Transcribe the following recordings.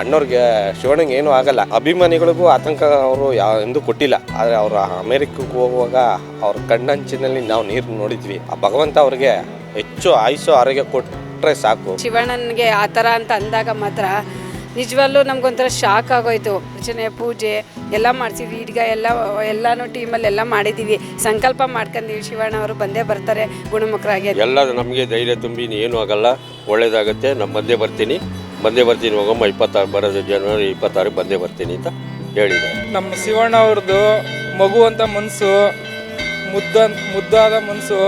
ಅಣ್ಣವ್ರಿಗೆ ಶಿವಣ್ಣಗೆ ಏನೂ ಆಗಲ್ಲ. ಅಭಿಮಾನಿಗಳಿಗೂ ಆತಂಕ ಅವರು ಯಾವ ಎಂದು ಕೊಟ್ಟಿಲ್ಲ. ಆದರೆ ಅವರು ಅಮೆರಿಕಕ್ಕೆ ಹೋಗುವಾಗ ಅವ್ರ ಕಣ್ಣಂಚಿನಲ್ಲಿ ನಾವು ನೀರು ನೋಡಿದ್ವಿ. ಆ ಭಗವಂತ ಅವ್ರಿಗೆ ಹೆಚ್ಚು ಆಯುಸ್ಸು ಆರೋಗ್ಯ ಕೊಟ್ಟರೆ ಸಾಕು. ಶಿವಣ್ಣನಿಗೆ ಆ ಥರ ಅಂತ ಅಂದಾಗ ಮಾತ್ರ ನಿಜವಲ್ಲೂ ನಮ್ಗೊಂಥರ ಶಾಕ್ ಆಗೋಯ್ತು. ಅರ್ಚನೆ ಪೂಜೆ ಎಲ್ಲ ಮಾಡಿಸಿದ್ವಿ. ಈಗ ಎಲ್ಲ ಎಲ್ಲನೂ ಟೀಮಲ್ಲಿ ಎಲ್ಲ ಮಾಡಿದ್ದೀವಿ. ಸಂಕಲ್ಪ ಮಾಡ್ಕೊಂಡಿವಿ ಶಿವಣ್ಣ ಅವರು ಬಂದೇ ಬರ್ತಾರೆ. ಗುಣಮುಖರಾಗಿ ಎಲ್ಲ ನಮಗೆ ಧೈರ್ಯ ತುಂಬಿ ಏನೂ ಆಗಲ್ಲ. ಒಳ್ಳೇದಾಗುತ್ತೆ. ನಮ್ಮ ಬಂದೇ ಬರ್ತೀನಿ. ಬಂದೇ ಬರ್ತೀನಿ ಹೋಗಮ್ಮ ಇಪ್ಪತ್ತಾರು ಬರೋದು ಜನವರಿ ಇಪ್ಪತ್ತಾರು ಬಂದೇ ಬರ್ತೀನಿ ಅಂತ ಹೇಳಿದ್ದಾರೆ. ನಮ್ಮ ಶಿವಣ್ಣ ಅವ್ರದ್ದು ಮಗು ಅಂತ ಮನಸ್ಸು ಮುದ್ದ ಮುದ್ದಾದ ಮನಸ್ಸು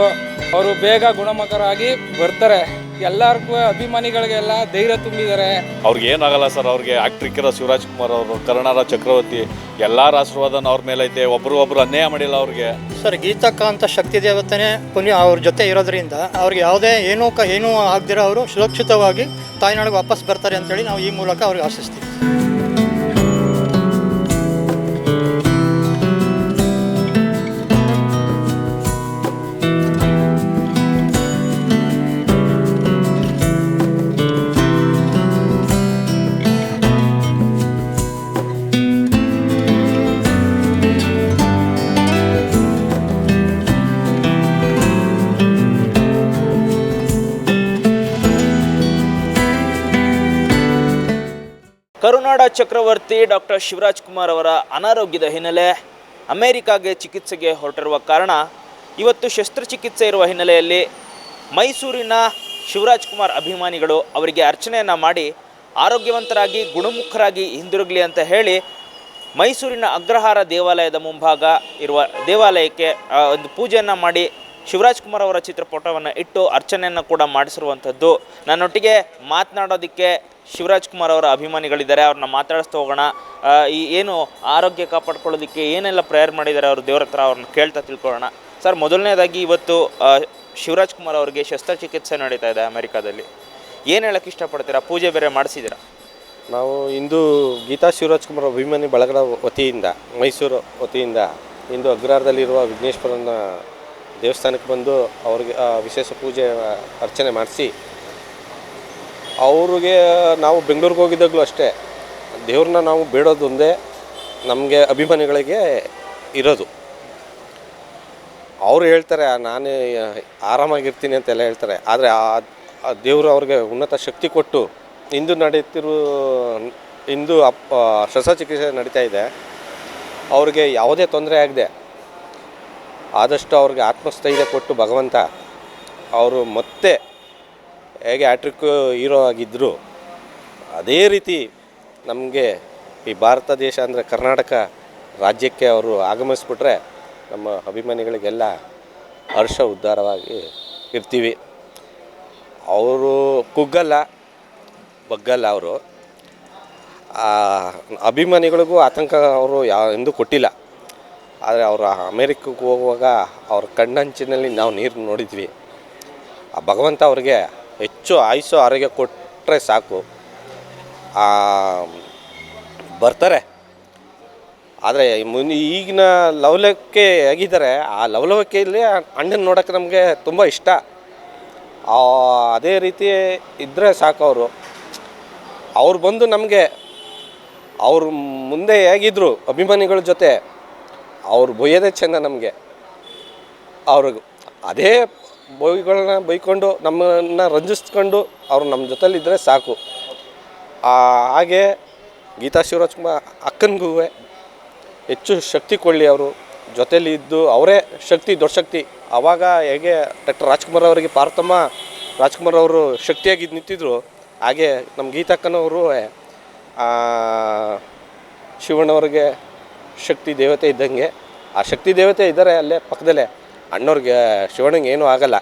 ಅವರು ಬೇಗ ಗುಣಮುಖರಾಗಿ ಬರ್ತಾರೆ. ಎಲ್ಲರಿಗೂ ಅಭಿಮಾನಿಗಳಿಗೆಲ್ಲ ಧೈರ್ಯ ತುಂಬಿದ್ದಾರೆ. ಅವ್ರಿಗೆ ಏನಾಗಲ್ಲ ಸರ್ ಅವ್ರಿಗೆ ಆಕ್ಟ್ರಿಕ್ಕಿರೋ ಶಿವರಾಜ್ ಕುಮಾರ್ ಅವರು ಕರುಣಾರ ಚಕ್ರವರ್ತಿ ಎಲ್ಲರ ಆಶೀರ್ವಾದನ ಅವ್ರ ಮೇಲೆ ಐತೆ ಒಬ್ರು ಒಬ್ರು ಅನ್ಯಾಯ ಮಾಡಿಲ್ಲ ಅವ್ರಿಗೆ. ಸರ್ ಗೀತಕ್ಕ ಅಂತ ಶಕ್ತಿ ದೇವತೆನೇ ಪುನಿ ಅವ್ರ ಜೊತೆ ಇರೋದ್ರಿಂದ ಅವ್ರಿಗೆ ಯಾವುದೇ ಏನೂ ಕ ಏನೂ ಆಗದಿರೋ ಅವರು ಸುರಕ್ಷಿತವಾಗಿ ತಾಯ್ನಾಡಿಗೆ ವಾಪಸ್ ಬರ್ತಾರೆ ಅಂತೇಳಿ ನಾವು ಈ ಮೂಲಕ ಅವ್ರಿಗೆ ಆಶಿಸ್ತೀವಿ. ಕರುನಾಡ ಚಕ್ರವರ್ತಿ ಡಾಕ್ಟರ್ ಶಿವರಾಜ್ ಕುಮಾರ್ ಅವರ ಅನಾರೋಗ್ಯದ ಹಿನ್ನೆಲೆ ಅಮೆರಿಕಾಗೆ ಚಿಕಿತ್ಸೆಗೆ ಹೊರಟಿರುವ ಕಾರಣ ಇವತ್ತು ಶಸ್ತ್ರಚಿಕಿತ್ಸೆ ಇರುವ ಹಿನ್ನೆಲೆಯಲ್ಲಿ ಮೈಸೂರಿನ ಶಿವರಾಜ್ ಕುಮಾರ್ ಅಭಿಮಾನಿಗಳು ಅವರಿಗೆ ಅರ್ಚನೆಯನ್ನು ಮಾಡಿ ಆರೋಗ್ಯವಂತರಾಗಿ, ಗುಣಮುಖರಾಗಿ ಹಿಂದಿರುಗಲಿ ಅಂತ ಹೇಳಿ ಮೈಸೂರಿನ ಅಗ್ರಹಾರ ದೇವಾಲಯದ ಮುಂಭಾಗ ಇರುವ ದೇವಾಲಯಕ್ಕೆ ಒಂದು ಪೂಜೆಯನ್ನು ಮಾಡಿ ಶಿವರಾಜ್ ಕುಮಾರ್ ಅವರ ಚಿತ್ರಪಟವನ್ನು ಇಟ್ಟು ಅರ್ಚನೆಯನ್ನು ಕೂಡ ಮಾಡಿಸಿರುವಂಥದ್ದು. ನನ್ನೊಟ್ಟಿಗೆ ಮಾತನಾಡೋದಕ್ಕೆ ಶಿವರಾಜ್ ಕುಮಾರ್ ಅವರ ಅಭಿಮಾನಿಗಳಿದ್ದಾರೆ. ಅವ್ರನ್ನ ಮಾತಾಡಿಸ್ತಾ ಹೋಗೋಣ. ಈ ಏನು ಆರೋಗ್ಯ ಕಾಪಾಡ್ಕೊಳ್ಳೋದಕ್ಕೆ ಏನೆಲ್ಲ ಪ್ರೇಯರ್ ಮಾಡಿದ್ದಾರೆ ಅವರು ದೇವ್ರ ಹತ್ರ ಅವ್ರನ್ನ ಕೇಳ್ತಾ ತಿಳ್ಕೊಳ್ಳೋಣ. ಸರ್, ಮೊದಲನೇದಾಗಿ ಇವತ್ತು ಶಿವರಾಜ್ ಕುಮಾರ್ ಅವರಿಗೆ ಶಸ್ತ್ರಚಿಕಿತ್ಸೆ ನಡೀತಾ ಇದೆ ಅಮೆರಿಕಾದಲ್ಲಿ. ಏನು ಹೇಳಕ್ಕೆ ಇಷ್ಟಪಡ್ತೀರಾ? ಪೂಜೆ ಬೇರೆ ಮಾಡಿಸಿದ್ದೀರಾ? ನಾವು ಇಂದು ಗೀತಾ ಶಿವರಾಜ್ ಕುಮಾರ್ ಅಭಿಮಾನಿ ಬಳಗದ ವತಿಯಿಂದ, ಮೈಸೂರು ವತಿಯಿಂದ ಇಂದು ಅಗ್ರಹಾರದಲ್ಲಿರುವ ವಿಘ್ನೇಶ್ವರನ ದೇವಸ್ಥಾನಕ್ಕೆ ಬಂದು ಅವ್ರಿಗೆ ವಿಶೇಷ ಪೂಜೆ ಅರ್ಚನೆ ಮಾಡಿಸಿ, ಅವ್ರಿಗೆ ನಾವು ಬೆಂಗಳೂರಿಗೆ ಹೋಗಿದ್ದಾಗಲೂ ಅಷ್ಟೇ, ದೇವ್ರನ್ನ ನಾವು ಬೇಡೋದೊಂದೇ ನಮಗೆ ಅಭಿಮಾನಿಗಳಿಗೆ ಇರೋದು. ಅವರು ಹೇಳ್ತಾರೆ, ನಾನು, ಆರಾಮಾಗಿರ್ತೀನಿ ಅಂತೆಲ್ಲ ಹೇಳ್ತಾರೆ, ಆದರೆ ಆ ದೇವರು ಅವ್ರಿಗೆ ಉನ್ನತ ಶಕ್ತಿ ಕೊಟ್ಟು, ಇಂದು ನಡೀತಿರೋ, ಇಂದು ಅಪ್ ಶಸ್ತ್ರಚಿಕಿತ್ಸೆ ನಡೀತಾ ಇದೆ, ಅವ್ರಿಗೆ ಯಾವುದೇ ತೊಂದರೆ ಆಗದೆ ಆದಷ್ಟು ಅವ್ರಿಗೆ ಆತ್ಮಸ್ಥೈರ್ಯ ಕೊಟ್ಟು ಭಗವಂತ ಅವರು ಮತ್ತೆ ಹೇಗೆ ಆ್ಯಟ್ರಿಕ್ ಹೀರೋ ಆಗಿದ್ದರು ಅದೇ ರೀತಿ ನಮಗೆ ಈ ಭಾರತ ದೇಶ ಅಂದರೆ ಕರ್ನಾಟಕ ರಾಜ್ಯಕ್ಕೆ ಅವರು ಆಗಮಿಸ್ಬಿಟ್ರೆ ನಮ್ಮ ಅಭಿಮಾನಿಗಳಿಗೆಲ್ಲ ಹರ್ಷ ಉದ್ಧಾರವಾಗಿ ಇರ್ತೀವಿ. ಅವರು ಕುಗ್ಗಲ್ಲ, ಬಗ್ಗಲ್ಲ ಅವರು. ಅಭಿಮಾನಿಗಳಿಗೂ ಆತಂಕ ಅವರು ಯಾವ ಎಂದೂ ಕೊಟ್ಟಿಲ್ಲ. ಆದರೆ ಅವರು ಅಮೇರಿಕಕ್ಕೆ ಹೋಗುವಾಗ ಅವ್ರ ಕಣ್ಣಂಚಿನಲ್ಲಿ ನಾವು ನೀರು ನೋಡಿದ್ವಿ. ಆ ಭಗವಂತ ಅವ್ರಿಗೆ ಹೆಚ್ಚು ಆಯುಸ್ಸು ಆರೋಗ್ಯ ಕೊಟ್ಟರೆ ಸಾಕು. ಬರ್ತಾರೆ. ಆದರೆ ಮುಂದೆ ಈಗಿನ ಲವಲಕ್ಕೆ ಆಗಿದ್ದಾರೆ ಆ ಲವಲವಿಕೆಯಲ್ಲಿ ಅಣ್ಣನ ನೋಡೋಕ್ಕೆ ನಮಗೆ ತುಂಬ ಇಷ್ಟ. ಅದೇ ರೀತಿ ಇದ್ದರೆ ಸಾಕು ಅವರು. ಅವ್ರು ಬಂದು ನಮಗೆ, ಅವರು ಮುಂದೆ ಹೇಗಿದ್ರು ಅಭಿಮಾನಿಗಳ ಜೊತೆ ಅವ್ರು ಬೊಯ್ಯೋದೇ ಚೆಂದ ನಮಗೆ. ಅವ್ರಿಗೆ ಅದೇ ಬೈಗಳನ್ನ ಬೈಕೊಂಡು ನಮ್ಮನ್ನು ರಂಜಿಸ್ಕೊಂಡು ಅವ್ರು ನಮ್ಮ ಜೊತೆಲಿದ್ದರೆ ಸಾಕು. ಹಾಗೆ ಗೀತಾ ಶಿವರಾಜ್ ಕುಮಾರ್ ಅಕ್ಕನಿಗೂ ಹೆಚ್ಚು ಶಕ್ತಿ ಕೊಡಲಿ ಅವರು. ಜೊತೇಲಿ ಇದ್ದು ಅವರೇ ಶಕ್ತಿ, ದೊಡ್ಡ ಶಕ್ತಿ. ಆವಾಗ ಹೇಗೆ ಡಾಕ್ಟರ್ ರಾಜ್ಕುಮಾರ್ ಅವರಿಗೆ ಪಾರ್ಥಮ್ಮ, ರಾಜ್ಕುಮಾರ್ ಅವರು ಶಕ್ತಿಯಾಗಿ ನಿಂತಿದ್ರು. ಹಾಗೆ ನಮ್ಮ ಗೀತಕ್ಕನವರು ಶಿವಣ್ಣವ್ರಿಗೆ ಶಕ್ತಿ ದೇವತೆ ಇದ್ದಂಗೆ ಆ ಶಕ್ತಿ ದೇವತೆ ಇದ್ದಾರೆ ಅಲ್ಲೇ ಪಕ್ಕದಲ್ಲೇ. ಅಣ್ಣವ್ರಿಗೆ ಶಿವಣ್ಣಂಗೆ ಏನೂ ಆಗಲ್ಲ.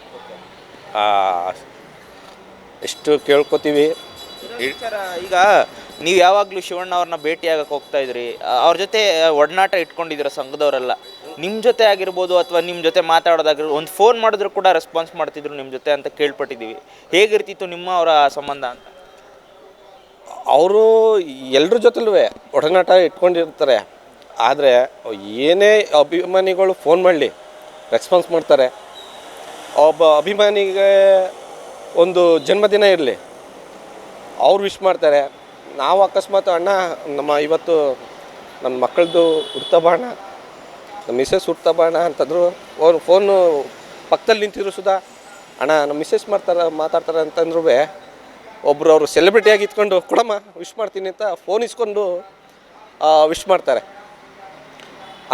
ಎಷ್ಟು ಕೇಳ್ಕೊತೀವಿ. ಈಗ ನೀವು ಯಾವಾಗಲೂ ಶಿವಣ್ಣ ಅವ್ರನ್ನ ಭೇಟಿಯಾಗಕ್ಕೆ ಹೋಗ್ತಾ ಇದ್ರಿ. ಅವ್ರ ಜೊತೆ ಒಡನಾಟ ಇಟ್ಕೊಂಡಿದ್ದೀರ ಸಂಘದವರೆಲ್ಲ? ನಿಮ್ಮ ಜೊತೆ ಆಗಿರ್ಬೋದು ಅಥವಾ ನಿಮ್ಮ ಜೊತೆ ಮಾತಾಡೋದಾಗಿರ್ಬೋದು ಒಂದು ಫೋನ್ ಮಾಡಿದ್ರು ಕೂಡ ರೆಸ್ಪಾನ್ಸ್ ಮಾಡ್ತಿದ್ರು ನಿಮ್ಮ ಜೊತೆ ಅಂತ ಕೇಳ್ಪಟ್ಟಿದ್ದೀವಿ. ಹೇಗಿರ್ತಿತ್ತು ನಿಮ್ಮ ಅವರ ಸಂಬಂಧ ಅಂತ? ಅವರು ಎಲ್ಲರ ಜೊತೆಲೂ ಒಡನಾಟ ಇಟ್ಕೊಂಡಿರ್ತಾರೆ. ಆದರೆ ಏನೇ ಅಭಿಮಾನಿಗಳು ಫೋನ್ ಮಾಡಲಿ ರೆಸ್ಪಾನ್ಸ್ ಮಾಡ್ತಾರೆ, ಒಬ್ಬ ಅಭಿಮಾನಿಗೆ ಒಂದು ಜನ್ಮದಿನ ಇರಲಿ, ಅವ್ರು ವಿಶ್ ಮಾಡ್ತಾರೆ. ನಾವು ಅಕಸ್ಮಾತ್ ಅಣ್ಣ, ನಮ್ಮ ಇವತ್ತು ನನ್ನ ಮಕ್ಕಳದು ಹುಡ್ತಬಾಣ ನಮ್ಮ ಮಿಸ್ಸಸ್ ಹುಡ್ತಬಾಣ ಅಂತಂದ್ರು, ಅವ್ರು ಫೋನು ಪಕ್ಕದಲ್ಲಿ ನಿಂತಿದ್ರು ಸುಧಾ, ಅಣ್ಣ ನಮ್ಮ ಮಿಸ್ಸಸ್ ಮಾಡ್ತಾರೆ, ಮಾತಾಡ್ತಾರೆ ಅಂತಂದ್ರೂ ಒಬ್ಬರು ಅವರು ಸೆಲೆಬ್ರಿಟಿಯಾಗಿ ಇತ್ಕೊಂಡು ಕೊಡಮ್ಮ ವಿಶ್ ಮಾಡ್ತೀನಿ ಅಂತ ಫೋನ್ ಇಸ್ಕೊಂಡು ವಿಶ್ ಮಾಡ್ತಾರೆ.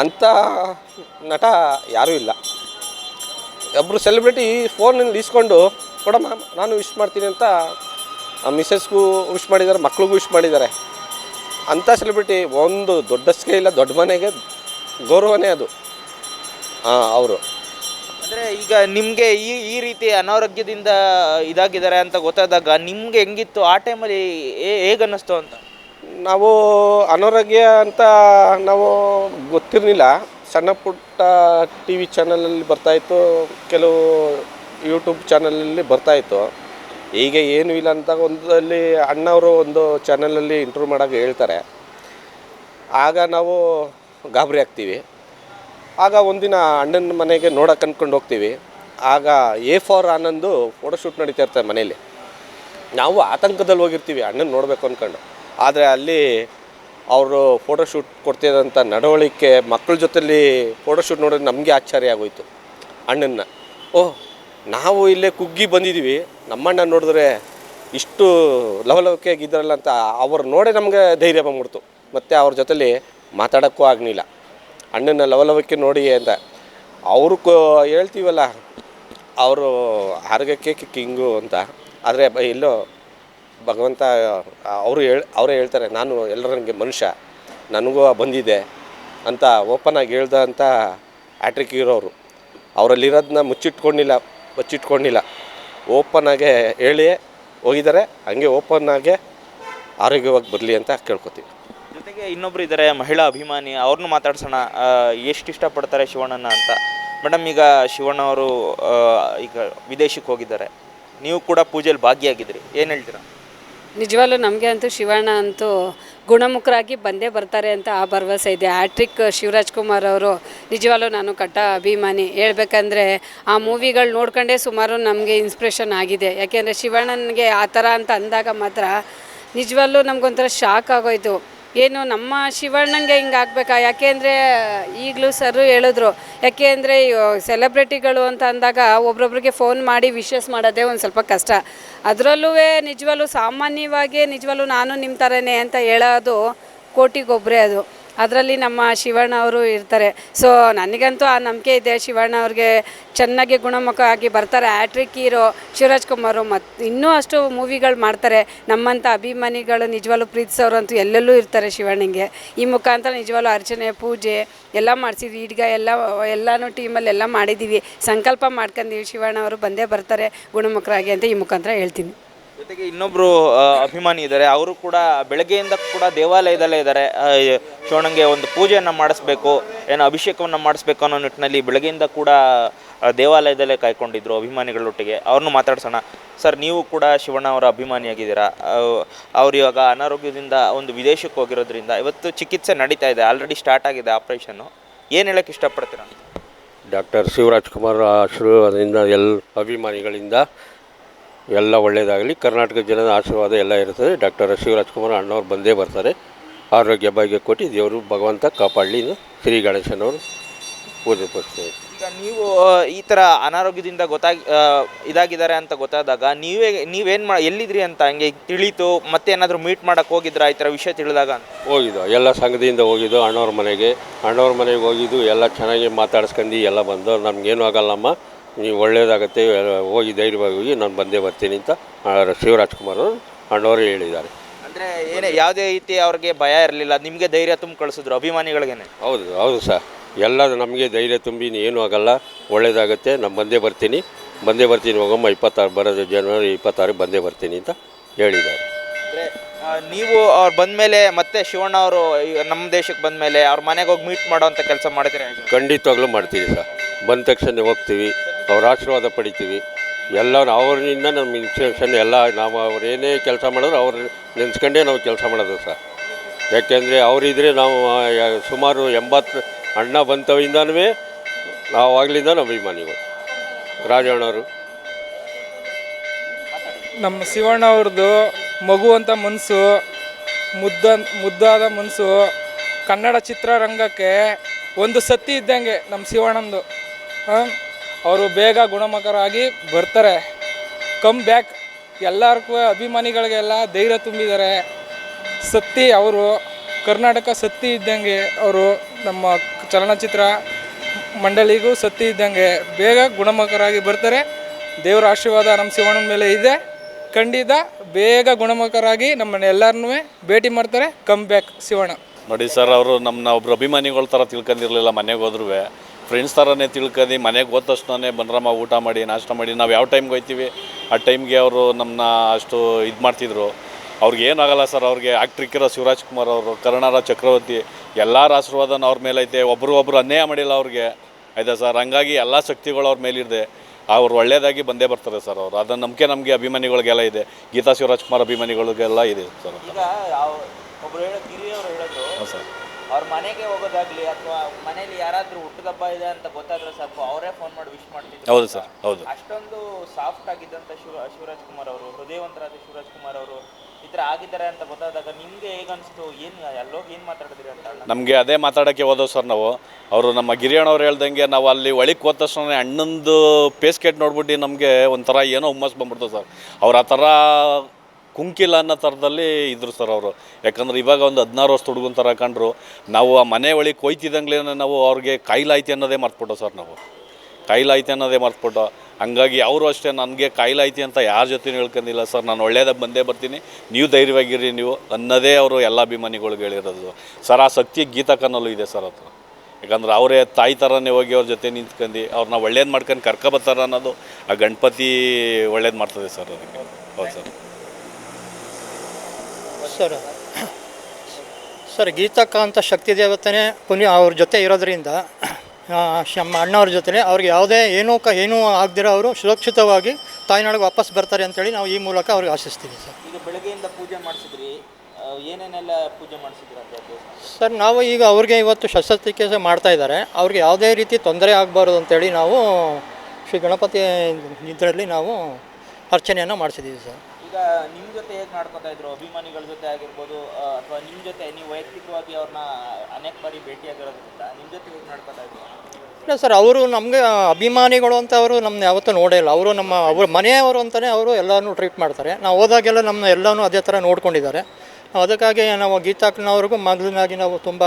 ಅಂಥ ನಟ ಯಾರೂ ಇಲ್ಲ. ಒಬ್ಬರು ಸೆಲೆಬ್ರಿಟಿ ಫೋನಲ್ಲಿ ಇಸ್ಕೊಂಡು ಕೊಡಮ್ಮ ನಾನು ವಿಶ್ ಮಾಡ್ತೀನಿ ಅಂತ ಮಿಸ್ಸಸ್ಗೂ ವಿಶ್ ಮಾಡಿದ್ದಾರೆ, ಮಕ್ಳಿಗೂ ವಿಶ್ ಮಾಡಿದ್ದಾರೆ. ಅಂಥ ಸೆಲೆಬ್ರಿಟಿ ಒಂದು ದೊಡ್ಡ ಸ್ಕೇಲ ದೊಡ್ಡ ಮನೆಗೆ ಗೌರವನೇ ಅದು. ಹಾಂ ಅವರು. ಅಂದರೆ ಈಗ ನಿಮಗೆ ಈ ಈ ರೀತಿ ಅನಾರೋಗ್ಯದಿಂದ ಇದಾಗಿದ್ದಾರೆ ಅಂತ ಗೊತ್ತಾದಾಗ ನಿಮಗೆ ಹೆಂಗಿತ್ತು? ಆ ಟೈಮಲ್ಲಿ ಹೇಗೆ ಅನ್ನಿಸ್ತು ಅಂತ? ನಾವು ಅನಾರೋಗ್ಯ ಅಂತ ನಾವು ಗೊತ್ತಿರಲಿಲ್ಲ. ಸಣ್ಣ ಪುಟ್ಟ ಟಿ ವಿ ಚಾನಲಲ್ಲಿ ಬರ್ತಾಯಿತ್ತು ಕೆಲವು ಯೂಟ್ಯೂಬ್ ಚಾನಲಲ್ಲಿ ಬರ್ತಾಯಿತ್ತು ಈಗ ಏನೂ ಇಲ್ಲ ಅಂತ ಒಂದಲ್ಲಿ ಅಣ್ಣವರು ಒಂದು ಚಾನಲಲ್ಲಿ ಇಂಟರ್ವ್ಯೂ ಮಾಡೋಕೆ ಹೇಳ್ತಾರೆ. ಆಗ ನಾವು ಗಾಬರಿ ಆಗ್ತೀವಿ. ಆಗ ಒಂದಿನ ಅಣ್ಣನ ಮನೆಗೆ ನೋಡೋಕೆ ಅಂದ್ಕೊಂಡು ಹೋಗ್ತೀವಿ. ಆಗ ಎ ಫಾರ್ ಆನಂದು ಫೋಟೋಶೂಟ್ ನಡೀತಾ ಇರ್ತಾರೆ ಮನೇಲಿ ನಾವು ಆತಂಕದಲ್ಲಿ ಹೋಗಿರ್ತೀವಿ, ಅಣ್ಣನ ನೋಡಬೇಕು ಅಂದ್ಕೊಂಡು ಆದರೆ ಅಲ್ಲಿ ಅವರು ಫೋಟೋಶೂಟ್ ಕೊಡ್ತಿದ್ದಂಥ ನಡವಳಿಕೆ ಮಕ್ಕಳ ಜೊತೆಲಿ ಫೋಟೋಶೂಟ್ ನೋಡಿದ್ರೆ ನಮಗೆ ಆಶ್ಚರ್ಯ ಆಗೋಯ್ತು ಅಣ್ಣನ ಓಹ್, ನಾವು ಇಲ್ಲೇ ಕುಗ್ಗಿ ಬಂದಿದ್ದೀವಿ ನಮ್ಮಣ್ಣ ನೋಡಿದ್ರೆ ಇಷ್ಟು ಲವಲವಿಕೆ ಆಗಿದ್ದಾರಲ್ಲ ಅಂತ ಅವ್ರು ನೋಡೇ ನಮಗೆ ಧೈರ್ಯ ಬಂದ್ಬಿಡ್ತು. ಮತ್ತು ಅವ್ರ ಜೊತೆಲಿ ಮಾತಾಡೋಕ್ಕೂ ಆಗಲಿಲ್ಲ. ಅಣ್ಣನ ಲವಲವಿಕೆ ನೋಡಿ ಅಂತ ಅವರು ಕೋ ಹೇಳ್ತೀವಲ್ಲ, ಅವರು ಆರೋಗ್ಯಕ್ಕೆ ಕಿಂಗು ಅಂತ. ಆದರೆ ಎಲ್ಲೋ ಭಗವಂತ ಅವರು ಹೇಳ್, ಅವರೇ ಹೇಳ್ತಾರೆ, ನಾನು ಎಲ್ಲರಂಗೆ ಮನುಷ್ಯ, ನನಗೂ ಬಂದಿದೆ ಅಂತ ಓಪನ್ ಆಗಿ ಹೇಳ್ದ ಅಂತ ಆ್ಯಾಟ್ರಿಕ್ ಇರೋರು. ಅವರಲ್ಲಿರೋದನ್ನ ಮುಚ್ಚಿಟ್ಕೊಂಡಿಲ್ಲ ಮುಚ್ಚಿಟ್ಕೊಂಡಿಲ್ಲ. ಓಪನ್ ಆಗಿ ಹೇಳಿ ಹೋಗಿದ್ದಾರೆ, ಹಂಗೆ ಓಪನ್ ಆಗಿ ಆರೋಗ್ಯವಾಗಿ ಬರಲಿ ಅಂತ ಕೇಳ್ಕೊತೀವಿ. ಜೊತೆಗೆ ಇನ್ನೊಬ್ರು ಇದ್ದಾರೆ, ಮಹಿಳಾ ಅಭಿಮಾನಿ, ಅವ್ರನ್ನೂ ಮಾತಾಡ್ಸೋಣ. ಎಷ್ಟು ಇಷ್ಟಪಡ್ತಾರೆ ಶಿವಣ್ಣನ ಅಂತ. ಮೇಡಮ್, ಈಗ ಶಿವಣ್ಣ ಅವರು ಈಗ ವಿದೇಶಕ್ಕೆ ಹೋಗಿದ್ದಾರೆ. ನೀವು ಕೂಡ ಪೂಜೆಯಲ್ಲಿ ಭಾಗಿಯಾಗಿದ್ರಿ. ಏನು ಹೇಳ್ತೀರಾ? ನಿಜವಾಗ್ಲೂ ನಮಗೆ ಅಂತೂ ಶಿವಣ್ಣ ಅಂತೂ ಗುಣಮುಖರಾಗಿ ಬಂದೇ ಬರ್ತಾರೆ ಅಂತ ಆ ಭರವಸೆ ಇದೆ. ಆ್ಯಟ್ರಿಕ್ ಶಿವರಾಜ್ ಕುಮಾರ್ ಅವರು ನಿಜವಾಗ್ಲೂ ನಾನು ಕಟ್ಟ ಅಭಿಮಾನಿ. ಹೇಳ್ಬೇಕಂದ್ರೆ ಆ ಮೂವಿಗಳು ನೋಡ್ಕೊಂಡೇ ಸುಮಾರು ನಮಗೆ ಇನ್ಸ್ಪಿರೇಷನ್ ಆಗಿದೆ. ಯಾಕೆಂದರೆ ಶಿವಣ್ಣನಿಗೆ ಆ ಥರ ಅಂತ ಅಂದಾಗ ಮಾತ್ರ ನಿಜವಾಗ್ಲೂ ನಮಗೊಂಥರ ಶಾಕ್ ಆಗೋಯ್ತು. ಏನು ನಮ್ಮ ಶಿವಣ್ಣಂಗೆ ಹಿಂಗೆ ಆಗ್ಬೇಕಾ? ಯಾಕೆಂದರೆ ಈಗಲೂ ಸರು ಹೇಳಿದ್ರು. ಯಾಕೆ ಅಂದರೆ ಸೆಲೆಬ್ರಿಟಿಗಳು ಅಂತ ಅಂದಾಗ ಒಬ್ರೊಬ್ರಿಗೆ ಫೋನ್ ಮಾಡಿ ವಿಶಸ್ ಮಾಡೋದೇ ಒಂದು ಸ್ವಲ್ಪ ಕಷ್ಟ. ಅದರಲ್ಲೂ ನಿಜವಲ್ಲೂ ಸಾಮಾನ್ಯವಾಗಿ ನಿಜವಾಗ್ಲೂ ನಾನು ನಿಮ್ಮ ಥರನೇ ಅಂತ ಹೇಳೋದು ಕೋಟಿಗೊಬ್ಬರೇ ಅದು. ಅದರಲ್ಲಿ ನಮ್ಮ ಶಿವಣ್ಣ ಅವರು ಇರ್ತಾರೆ. ಸೊ ನನಗಂತೂ ಆ ನಂಬಿಕೆ ಇದೆ. ಶಿವಣ್ಣ ಅವ್ರಿಗೆ ಚೆನ್ನಾಗಿ ಗುಣಮುಖ ಆಗಿ ಬರ್ತಾರೆ. ಆ್ಯಟ್ರಿಕ್ ಹೀರೋ ಶಿವರಾಜ್ ಕುಮಾರು ಮತ್ತು ಇನ್ನೂ ಅಷ್ಟು ಮೂವಿಗಳು ಮಾಡ್ತಾರೆ. ನಮ್ಮಂಥ ಅಭಿಮಾನಿಗಳು ನಿಜವಾಗ್ಲೂ ಪ್ರೀತಿಸೋರಂತೂ ಎಲ್ಲೆಲ್ಲೂ ಇರ್ತಾರೆ ಶಿವಣ್ಣಿಗೆ. ಈ ಮುಖಾಂತರ ನಿಜವಾಗ್ಲೂ ಅರ್ಚನೆ, ಪೂಜೆ ಎಲ್ಲ ಮಾಡಿಸಿದ್ವಿ. ಈಡ್ಗ ಎಲ್ಲ, ಎಲ್ಲನೂ ಟೀಮಲ್ಲಿ ಎಲ್ಲ ಮಾಡಿದ್ದೀವಿ. ಸಂಕಲ್ಪ ಮಾಡ್ಕೊಂಡಿವಿ ಶಿವಣ್ಣ ಅವರು ಬಂದೇ ಬರ್ತಾರೆ ಗುಣಮುಖರಾಗಿ ಅಂತ ಈ ಮುಖಾಂತರ ಹೇಳ್ತೀನಿ. ಜೊತೆಗೆ ಇನ್ನೊಬ್ರು ಅಭಿಮಾನಿ ಇದ್ದಾರೆ. ಅವರು ಕೂಡ ಬೆಳಗ್ಗೆಯಿಂದ ಕೂಡ ದೇವಾಲಯದಲ್ಲೇ ಇದ್ದಾರೆ. ಆ, ಶಿವಣ್ಣಂಗೆ ಒಂದು ಪೂಜೆಯನ್ನು ಮಾಡಿಸ್ಬೇಕು ಏನೋ ಅಭಿಷೇಕವನ್ನು ಮಾಡಿಸ್ಬೇಕು ಅನ್ನೋ ನಿಟ್ಟಿನಲ್ಲಿ ಬೆಳಗ್ಗೆಯಿಂದ ಕೂಡ ದೇವಾಲಯದಲ್ಲೇ ಕಾಯ್ಕೊಂಡಿದ್ರು ಅಭಿಮಾನಿಗಳೊಟ್ಟಿಗೆ ಅವ್ರನ್ನೂ ಮಾತಾಡ್ಸೋಣ. ಸರ್ ನೀವು ಕೂಡ ಶಿವಣ್ಣ ಅವರ ಅಭಿಮಾನಿಯಾಗಿದ್ದೀರಾ? ಅವ್ರು ಇವಾಗ ಅನಾರೋಗ್ಯದಿಂದ ಒಂದು ವಿದೇಶಕ್ಕೆ ಹೋಗಿರೋದ್ರಿಂದ ಇವತ್ತು ಚಿಕಿತ್ಸೆ ನಡೀತಾ ಇದೆ. ಆಲ್ರೆಡಿ ಸ್ಟಾರ್ಟ್ ಆಗಿದೆ ಆಪ್ರೇಷನ್ನು ಏನು ಹೇಳಕ್ಕೆ ಇಷ್ಟಪಡ್ತೀರಾ? ಡಾಕ್ಟರ್ ಶಿವರಾಜ್ ಕುಮಾರ್ ಆಶೀರ್ವಾದದಿಂದ ಎಲ್ಲ ಅಭಿಮಾನಿಗಳಿಂದ ಎಲ್ಲ ಒಳ್ಳೆಯದಾಗಲಿ ಕರ್ನಾಟಕ ಜನದ ಆಶೀರ್ವಾದ ಎಲ್ಲ ಇರ್ತದೆ ಡಾಕ್ಟರ್ ಶಿವರಾಜ್ ಕುಮಾರ್ ಅಣ್ಣವ್ರು ಬಂದೇ ಬರ್ತಾರೆ. ಆರೋಗ್ಯ ಭಾಗ್ಯ ಕೊಟ್ಟು ದೇವರು ಭಗವಂತ ಕಾಪಾಡಲಿ ಶ್ರೀ ಗಣೇಶನವರು ಪೂಜೆ ಪಡಿಸ್ತೇವೆ ಈಗ ನೀವು ಈ ಥರ ಅನಾರೋಗ್ಯದಿಂದ ಗೊತ್ತಾಗಿ ಇದಾಗಿದ್ದಾರೆ ಅಂತ ಗೊತ್ತಾದಾಗ ನೀವೇ ನೀವೇನು ಮಾ ಎಲ್ಲಿದ್ರಿ ಅಂತ ಹಂಗೆ ತಿಳಿತು ಮತ್ತೆ ಏನಾದರೂ ಮೀಟ್ ಮಾಡಕ್ಕೆ ಹೋಗಿದ್ರಾ ಈ ಥರ ವಿಷಯ ತಿಳಿದಾಗ ಅಂತ? ಹೋಗಿದ್ದು. ಎಲ್ಲ ಸಂಘದಿಂದ ಹೋಗಿದ್ದು ಅಣ್ಣವ್ರ ಮನೆಗೆ. ಅಣ್ಣವ್ರ ಮನೆಗೆ ಹೋಗಿದ್ದು ಎಲ್ಲ ಚೆನ್ನಾಗಿ ಮಾತಾಡ್ಸ್ಕೊಂಡು ಎಲ್ಲ ಬಂದು ನಮಗೇನು ಆಗಲ್ಲಮ್ಮ. ನೀವು ಒಳ್ಳೇದಾಗತ್ತೆ ಹೋಗಿ ಧೈರ್ಯವಾಗಿ ಹೋಗಿ ನಾನು ಬಂದೇ ಬರ್ತೀನಿ ಅಂತ ಶಿವರಾಜ್ ಕುಮಾರ್ ಅವರು ಅಣ್ಣವರು ಹೇಳಿದ್ದಾರೆ. ಅಂದರೆ ಏನೇ ಯಾವುದೇ ರೀತಿ ಅವ್ರಿಗೆ ಭಯ ಇರಲಿಲ್ಲ ನಿಮಗೆ ಧೈರ್ಯ ತುಂಬ ಕಳಿಸಿದ್ರು ಅಭಿಮಾನಿಗಳಿಗೇನೆ? ಹೌದು ಹೌದು ಸರ್. ಎಲ್ಲ ನಮಗೆ ಧೈರ್ಯ ತುಂಬಿ ಏನೂ ಆಗಲ್ಲ. ಒಳ್ಳೆಯದಾಗುತ್ತೆ ನಾನು ಬಂದೇ ಬರ್ತೀನಿ. ಬಂದೇ ಬರ್ತೀನಿ ಹೋಗಮ್ಮ ಇಪ್ಪತ್ತಾರು ಬರೋದು ಜನವರಿ ಇಪ್ಪತ್ತಾರು ಬಂದೇ ಬರ್ತೀನಿ ಅಂತ ಹೇಳಿದ್ದಾರೆ. ಅಂದರೆ ನೀವು ಅವ್ರು ಬಂದಮೇಲೆ ಮತ್ತೆ ಶಿವಣ್ಣ ಅವರು ನಮ್ಮ ದೇಶಕ್ಕೆ ಬಂದಮೇಲೆ ಅವ್ರ ಮನೆಗೆ ಹೋಗಿ ಮೀಟ್ ಮಾಡೋ ಅಂತ ಕೆಲಸ ಮಾಡಿದ್ರೆ? ಖಂಡಿತವಾಗ್ಲೂ ಮಾಡ್ತೀವಿ ಸರ್. ಬಂದ ತಕ್ಷಣ ಹೋಗ್ತೀವಿ. ಅವ್ರ ಆಶೀರ್ವಾದ ಪಡಿತೀವಿ. ಎಲ್ಲ ಅವರಿಂದ ನಮ್ಮ ಇನ್ಸ್ಟಿಟ್ಯೂಷನ್ ಎಲ್ಲ ನಾವು ಅವ್ರು ಏನೇ ಕೆಲಸ ಮಾಡಿದ್ರು ಅವ್ರು ನೆನೆಸ್ಕೊಂಡೇ ನಾವು ಕೆಲಸ ಮಾಡೋದು ಸರ್. ಯಾಕೆಂದರೆ ಅವರಿದ್ದರೆ ನಾವು ಸುಮಾರು ಎಂಬತ್ತು ಅಣ್ಣ ಬಂತವಿಂದನೂ ನಾವು ಆಗ್ಲಿಂದ ನಮ್ಮ ಅಭಿಮಾನಿಗಳು. ರಾಜಣ್ಣವರು. ನಮ್ಮ ಶಿವಣ್ಣ ಅವ್ರದ್ದು ಮಗುವಂಥ ಮನಸ್ಸು ಮುದ್ದ, ಮುದ್ದಾದ ಮನಸ್ಸು ಕನ್ನಡ ಚಿತ್ರರಂಗಕ್ಕೆ ಒಂದು ಸತ್ತಿ ಇದ್ದಂಗೆ ನಮ್ಮ ಶಿವಣ್ಣಂದು. ಅವರು ಬೇಗ ಗುಣಮುಖರಾಗಿ ಬರ್ತಾರೆ. ಕಮ್ ಬ್ಯಾಕ್ ಎಲ್ಲರಿಗೂ ಅಭಿಮಾನಿಗಳಿಗೆಲ್ಲ ಧೈರ್ಯ ತುಂಬಿದ್ದಾರೆ. ಸತ್ತಿ ಅವರು, ಕರ್ನಾಟಕ ಸತ್ತಿ ಇದ್ದಂಗೆ ಅವರು ನಮ್ಮ ಚಲನಚಿತ್ರ ಮಂಡಳಿಗೂ ಸತ್ತಿ ಇದ್ದಂಗೆ ಬೇಗ ಗುಣಮುಖರಾಗಿ ಬರ್ತಾರೆ. ದೇವರ ಆಶೀರ್ವಾದ ನಮ್ಮ ಶಿವಣ್ಣನ ಮೇಲೆ ಇದೆ. ಖಂಡಿತ ಬೇಗ ಗುಣಮುಖರಾಗಿ ನಮ್ಮನ್ನ ಎಲ್ಲರನ್ನೂ ಭೇಟಿ ಮಾಡ್ತಾರೆ. Come back Shivanna. ನೋಡಿ ಸರ್, ಅವರು ನಮ್ಮನ್ನ ಒಬ್ರು ಅಭಿಮಾನಿಗಳ ಥರ ತಿಳ್ಕೊಂಡಿರಲಿಲ್ಲ ಮನೆಗೆ ಹೋದ್ರೂ ಫ್ರೆಂಡ್ಸ್ ಥರನೇ ತಿಳ್ಕೊಂಡು ಮನೆಗೆ ಹೋದ ತಕ್ಷಣನೇ ಬನ್ರಮ್ಮ ಊಟ ಮಾಡಿ ನಾಷ್ಟ ಮಾಡಿ ನಾವು ಯಾವ ಟೈಮ್ಗೆ ಹೋಯ್ತೀವಿ? ಆ ಟೈಮ್ಗೆ ಅವರು ನಮ್ಮನ್ನ ಅಷ್ಟು ಇದು ಮಾಡ್ತಿದ್ರು. ಅವ್ರಿಗೆ ಏನಾಗಲ್ಲ ಸರ್ ಅವ್ರಿಗೆ ಆ್ಯಕ್ಟ್ರಿಕ್ಕಿರೋ ಶಿವರಾಜ್ ಕುಮಾರ್ ಅವರು ಕರುಣಾರ ಚಕ್ರವರ್ತಿ ಎಲ್ಲರ ಆಶೀರ್ವಾದನ ಅವ್ರ ಮೇಲೈತೆ ಒಬ್ಬರು ಒಬ್ಬರು ಅನ್ಯಾಯ ಮಾಡಿಲ್ಲ ಅವ್ರಿಗೆ. ಆಯಿತಾ ಸರ್? ಹಂಗಾಗಿ ಎಲ್ಲ ಶಕ್ತಿಗಳು ಅವ್ರ ಮೇಲಿದೆ ಅವ್ರು ಒಳ್ಳೆಯದಾಗಿ ಬಂದೇ ಬರ್ತಾರೆ ಸರ್ ಅವರು. ಅದನ್ನ ನಂಬಿಕೆ ನಮಗೆ ಅಭಿಮಾನಿಗಳಿಗೆಲ್ಲ ಇದೆ. ಗೀತಾ ಶಿವರಾಜ್ ಕುಮಾರ್ ಅಭಿಮಾನಿಗಳಿಗೆಲ್ಲ ಇದೆ ಸರ್ ಸರ್. ಅವ್ರ ಮನೆಗೆ ಹೋಗೋದಾಗ್ಲಿ ಅಥವಾ ಮನೇಲಿ ಯಾರಾದ್ರೂ ಹುಟ್ಟದಬ್ಬ ಇದೆ ಅಂತ ಗೊತ್ತಾದ್ರೆ ಸಾಕು ಅವರೇ ಫೋನ್ ಮಾಡಿ ವಿಶ್ ಮಾಡ್ತಿದ್ರು ಹೌದು ಸರ್ ಹೌದು. ಅಷ್ಟೊಂದು ಸಾಫ್ಟ್ ಆಗಿದ್ದಂಥ ಶಿವ ಶಿವರಾಜ್ ಕುಮಾರ್ ಅವರು ಹೃದಯವಂತರಾದ ಶಿವರಾಜ್ ಕುಮಾರ್ ಅವರು ಈ ಥರ ಆಗಿದ್ದಾರೆ ಅಂತ ಗೊತ್ತಾದಾಗ ನಿಮ್ಗೆ ಹೇಗನ್ಸ್ತು? ಏನು ಎಲ್ಲೋಗಿ ಏನು ಮಾತಾಡಿದ್ರಿ ಅಂತ? ನಮಗೆ ಅದೇ ಮಾತಾಡೋಕ್ಕೆ ಹೋದವು ಸರ್ ನಾವು. ಅವರು ನಮ್ಮ ಗಿರಿಯಣ್ಣವ್ರು ಹೇಳ್ದಂಗೆ ನಾವು ಅಲ್ಲಿ ಒಳಗೆ ಹೋದ ತಕ್ಷಣ ಅಣ್ಣಂದು ಪೇಸ್ಕೆಟ್ ನೋಡ್ಬಿಟ್ಟು ನಮಗೆ ಒಂಥರ ಏನೋ ಹುಮ್ಮಸ್ ಬಂದ್ಬಿಡ್ತು ಸರ್. ಅವ್ರು ಆ ಥರ ಕುಂಕಿಲ್ಲ ಅನ್ನೋ ಥರದಲ್ಲಿ ಇದ್ರು ಸರ್ ಅವರು. ಯಾಕಂದ್ರೆ ಇವಾಗ ಒಂದು ಹದಿನಾರು ವರ್ಷ ಹುಡುಗನ ಥರ ಕಂಡ್ರು. ನಾವು ಆ ಮನೆ ಒಳಗೆ ಕೊಯ್ತಿದ್ದಂಗ್ಲೇ ನಾವು ಅವ್ರಿಗೆ ಕಾಯಿಲಾಯ್ತಿ ಅನ್ನೋದೇ ಮರ್ತ್ಬಿಟ್ಟು ಸರ್ ನಾವು. ಕಾಯಿಲಾಯ್ತಿ ಅನ್ನೋದೇ ಮರ್ತ್ಬಿಟ್ಟು ಹಂಗಾಗಿ ಅವರು ಅಷ್ಟೇ ನನಗೆ ಕಾಯಿಲಾಯ್ತಿ ಅಂತ ಯಾರ ಜೊತೆನೂ ಹೇಳ್ಕೊಂಡಿಲ್ಲ ಸರ್. ನಾನು ಒಳ್ಳೇದಾಗ ಬಂದೇ ಬರ್ತೀನಿ. ನೀವು ಧೈರ್ಯವಾಗಿರಿ ನೀವು ಅನ್ನೋದೇ ಅವರು ಎಲ್ಲ ಅಭಿಮಾನಿಗಳಿಗೆ ಹೇಳಿರೋದು. ಸರ್, ಆ ಶಕ್ತಿ ಗೀತಾ ಕನ್ನಲ್ಲೂ ಇದೆ ಸರ್ ಅದು. ಯಾಕಂದ್ರೆ ಅವರೇ ತಾಯಿ ಥರನೇ ಹೋಗಿ ಅವ್ರ ಜೊತೆ ನಿಂತ್ಕೊಂಡು ಅವ್ರನ್ನ ಒಳ್ಳೇದು ಮಾಡ್ಕೊಂಡು ಕರ್ಕೊಬತ್ತಾರ ಅನ್ನೋದು ಆ ಗಣಪತಿ ಒಳ್ಳೇದು ಮಾಡ್ತದೆ ಸರ್ ಅದಕ್ಕೆ. ಹೌದು ಸರ್. ಸರ್. ಸರ್ ಗೀತಕ್ಕ ಶಕ್ತಿ ದೇವತೆನೇ ಪುನಿ ಅವ್ರ ಜೊತೆ ಇರೋದ್ರಿಂದ ನಮ್ಮ ಅಣ್ಣವ್ರ ಜೊತೆ ಅವ್ರಿಗೆ ಯಾವುದೇ ಏನೂ ಕ ಏನೂ ಆಗದಿರೋ ಅವರು ಸುರಕ್ಷಿತವಾಗಿ ತಾಯ್ನಾಡಿಗೆ ವಾಪಸ್ ಬರ್ತಾರೆ ಅಂತೇಳಿ ನಾವು ಈ ಮೂಲಕ ಅವ್ರಿಗೆ ಆಶಿಸ್ತೀವಿ ಸರ್. ಈಗ ಬೆಳಗ್ಗೆಯಿಂದ ಪೂಜೆ ಮಾಡಿಸಿದ್ರಿ ಏನೇನೆಲ್ಲ ಪೂಜೆ ಮಾಡಿಸಿದ್ರಿ ಸರ್? ನಾವು ಈಗ ಅವ್ರಿಗೆ ಇವತ್ತು ಶಸ್ತ್ರಚಿಕಿತ್ಸೆ ಮಾಡ್ತಾ ಇದ್ದಾರೆ. ಅವ್ರಿಗೆ ಯಾವುದೇ ರೀತಿ ತೊಂದರೆ ಆಗಬಾರ್ದು ಅಂತೇಳಿ ನಾವು ಶ್ರೀ ಗಣಪತಿ ಇದರಲ್ಲಿ ನಾವು ಅರ್ಚನೆಯನ್ನು ಮಾಡಿಸಿದ್ದೀವಿ ಸರ್. ಈಗ ನಿಮ್ಮ ಜೊತೆ ಹೇಗೆ ನಡ್ಕೊತಾ ಇದ್ರು? ಅಭಿಮಾನಿಗಳ ಜೊತೆ ಆಗಿರ್ಬೋದು ಅಥವಾ ನಿಮ್ಮ ಜೊತೆ ನೀವು ವೈಯಕ್ತಿಕವಾಗಿ ಅವ್ರನ್ನ ಅನೇಕ ಬಾರಿ ಭೇಟಿಯಾಗಿರೋದ್ರಿಂದ ನಿಮ್ಮ ಜೊತೆ ಹೇಗೆ ನಡ್ಕೊತಾ ಇದ್ರು? ಇಲ್ಲ ಸರ್ ಅವರು ನಮಗೆ ಅಭಿಮಾನಿಗಳು ಅಂತ ಅವರು ನಮ್ಮನ್ನ ಯಾವತ್ತೂ ನೋಡೇ ಇಲ್ಲ. ಅವರು ನಮ್ಮ ಅವ್ರ ಮನೆಯವರು ಅಂತಲೇ ಅವರು ಎಲ್ಲನೂ ಟ್ರೀಟ್ ಮಾಡ್ತಾರೆ. ನಾವು ಹೋದಾಗೆಲ್ಲ ನಮ್ಮ ಎಲ್ಲನೂ ಅದೇ ಥರ ನೋಡ್ಕೊಂಡಿದ್ದಾರೆ. ನಾವು ಅದಕ್ಕಾಗಿ ನಾವು ಗೀತಾಕ್ನವ್ರಿಗೂ ಮೊದಲಿನಾಗಿ ನಾವು ತುಂಬ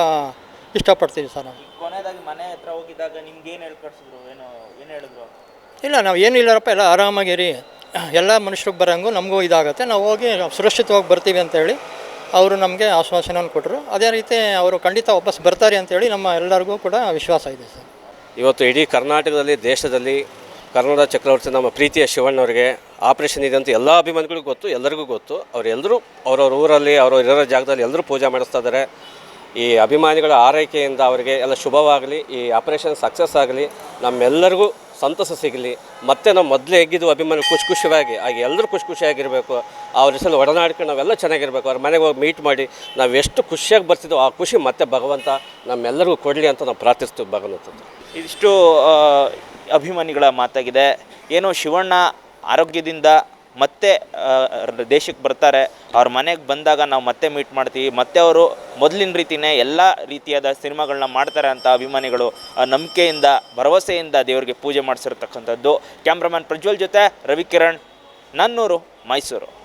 ಇಷ್ಟಪಡ್ತೀವಿ ಸರ್ ನಾವು. ಕೊನೆಯದಾಗಿ ಮನೆ ಹತ್ರ ಹೋಗಿದ್ದಾಗ ನಿಮ್ಗೆ ಏನು ಹೇಳ್ಕೊಡ್ಸಿದ್ರು? ಏನು ಏನು ಹೇಳಿದ್ರು? ಇಲ್ಲ ನಾವು ಏನಿಲ್ಲರಪ್ಪ ಎಲ್ಲ ಆರಾಮಾಗಿರಿ. ಎಲ್ಲ ಮನುಷ್ಯರಿಗೆ ಬರೋಂಗು ನಮಗೂ ಇದಾಗುತ್ತೆ. ನಾವು ಹೋಗಿ ಸುರಕ್ಷಿತವಾಗಿ ಬರ್ತೀವಿ ಅಂತೇಳಿ ಅವರು ನಮಗೆ ಆಶ್ವಾಸನ ಕೊಟ್ಟರು ಅದೇ ರೀತಿ ಅವರು ಖಂಡಿತ ವಾಪಸ್ ಬರ್ತಾರೆ ಅಂತೇಳಿ ನಮ್ಮ ಎಲ್ಲರಿಗೂ ಕೂಡ ವಿಶ್ವಾಸ ಇದೆ ಸರ್. ಇವತ್ತು ಇಡೀ ಕರ್ನಾಟಕದಲ್ಲಿ, ದೇಶದಲ್ಲಿ ಕರ್ನಾಟಕ ಚಕ್ರವರ್ತಿ ನಮ್ಮ ಪ್ರೀತಿಯ ಶಿವಣ್ಣವರಿಗೆ ಆಪರೇಷನ್ ಇದೆ ಅಂತ ಎಲ್ಲ ಅಭಿಮಾನಿಗಳಿಗೂ ಗೊತ್ತು, ಎಲ್ಲರಿಗೂ ಗೊತ್ತು. ಅವರೆಲ್ಲರೂ ಅವ್ರವ್ರ ಊರಲ್ಲಿ, ಅವ್ರವ್ರ ಇರೋ ಜಾಗದಲ್ಲಿ ಎಲ್ಲರೂ ಪೂಜೆ ಮಾಡಿಸ್ತಾ ಇದ್ದಾರೆ. ಈ ಅಭಿಮಾನಿಗಳ ಆರೈಕೆಯಿಂದ ಅವರಿಗೆ ಎಲ್ಲ ಶುಭವಾಗಲಿ, ಈ ಆಪರೇಷನ್ ಸಕ್ಸಸ್ ಆಗಲಿ. ನಮ್ಮೆಲ್ಲರಿಗೂ ಸಂತಸ ಸಿಗಲಿ. ಮತ್ತೆ ನಾವು ಮೊದಲೇ ಎಗ್ಗಿದ್ದು ಅಭಿಮಾನಿ ಖುಷಿ ಖುಷಿಯಾಗಿ ಆಗ ಎಲ್ಲರೂ ಖುಷಿ ಖುಷಿಯಾಗಿರಬೇಕು. ಅವ್ರ ಹೆಸರು ಒಡನಾಡ್ಕೊಂಡು ನಾವೆಲ್ಲ ಚೆನ್ನಾಗಿರಬೇಕು. ಅವ್ರ ಮನೆಗೆ ಹೋಗಿ ಮೀಟ್ ಮಾಡಿ ನಾವು ಎಷ್ಟು ಖುಷಿಯಾಗಿ ಬರ್ತಿದ್ದೋ ಆ ಖುಷಿ ಮತ್ತೆ ಭಗವಂತ ನಮ್ಮೆಲ್ಲರಿಗೂ ಕೊಡಲಿ ಅಂತ ನಾವು ಪ್ರಾರ್ಥಿಸ್ತೀವಿ ಭಗವಂತದ್ದು ಇದಿಷ್ಟು ಅಭಿಮಾನಿಗಳ ಮಾತಾಗಿದೆ. ಏನೋ ಶಿವಣ್ಣ ಆರೋಗ್ಯದಿಂದ ಮತ್ತೆ ದೇಶಕ್ಕೆ ಬರ್ತಾರೆ. ಅವ್ರ ಮನೆಗೆ ಬಂದಾಗ ನಾವು ಮತ್ತೆ ಮೀಟ್ ಮಾಡ್ತೀವಿ. ಮತ್ತೆ ಅವರು ಮೊದಲಿನ ರೀತಿಯೇ ಎಲ್ಲ ರೀತಿಯಾದ ಸಿನಿಮಾಗಳನ್ನ ಮಾಡ್ತಾರೆ ಅಂತ ಅಭಿಮಾನಿಗಳು ನಂಬಿಕೆಯಿಂದ, ಭರವಸೆಯಿಂದ ದೇವರಿಗೆ ಪೂಜೆ ಮಾಡಿಸಿರ್ತಕ್ಕಂಥದ್ದು. ಕ್ಯಾಮ್ರಾಮನ್ ಪ್ರಜ್ವಲ್ ಜೊತೆ ರವಿಕಿರಣ್, ನನ್ನೂರು, ಮೈಸೂರು.